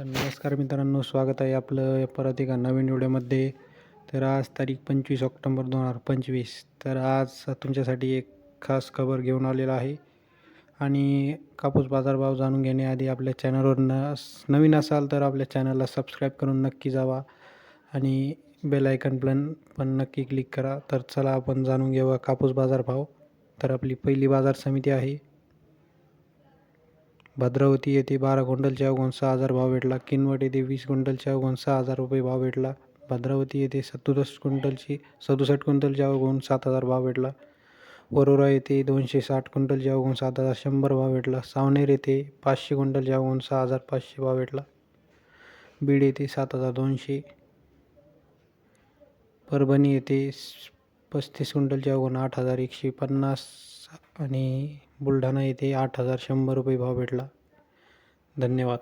तर नमस्कार मित्रांनो स्वागत आहे आपलं परत एका नवीन व्हिडिओमध्ये. तर आज तारीख पंचवीस ऑक्टोंबर दोन हजार पंचवीस. तर आज तुमच्यासाठी एक खास खबर घेऊन आलेला आहे. आणि कापूस बाजारभाव जाणून घेण्याआधी आपल्या चॅनलवर न नवीन असाल तर आपल्या चॅनलला सबस्क्राईब करून नक्की जावा. आणि बेल आयकन पण पण नक्की क्लिक करा. तर चला आपण जाणून घेऊया कापूस बाजारभाव तर आपली पहिली बाजार समिती आहे. भद्रावती येथे बारा क्विंटलच्या अवघून सहा हजार भाव भेटला. किनवट येथे वीस क्विंटलच्या अवघून सहा हजार रुपये भाव भेटला. भद्रावती येथे सदुसष्ट क्विंटलची सदुसष्ट क्विंटलच्या अवघून सात हजार भाव भेटला. वरोरा येथे दोनशे साठ क्विंटलच्या अवघून सात हजार शंभर भाव भेटला. सावनेर येथे पाचशे क्विंटलच्या अवघून सहा हजार पाचशे भाव भेटला. बीड येथे सात हजार दोनशे. परभणी येथे पस्तीस क्विंटलच्या अवघून आठ हजार एकशे पन्नास आणि बुलढाणा येथे आठ हजार शंभर रुपये भाव भेटला. धन्यवाद.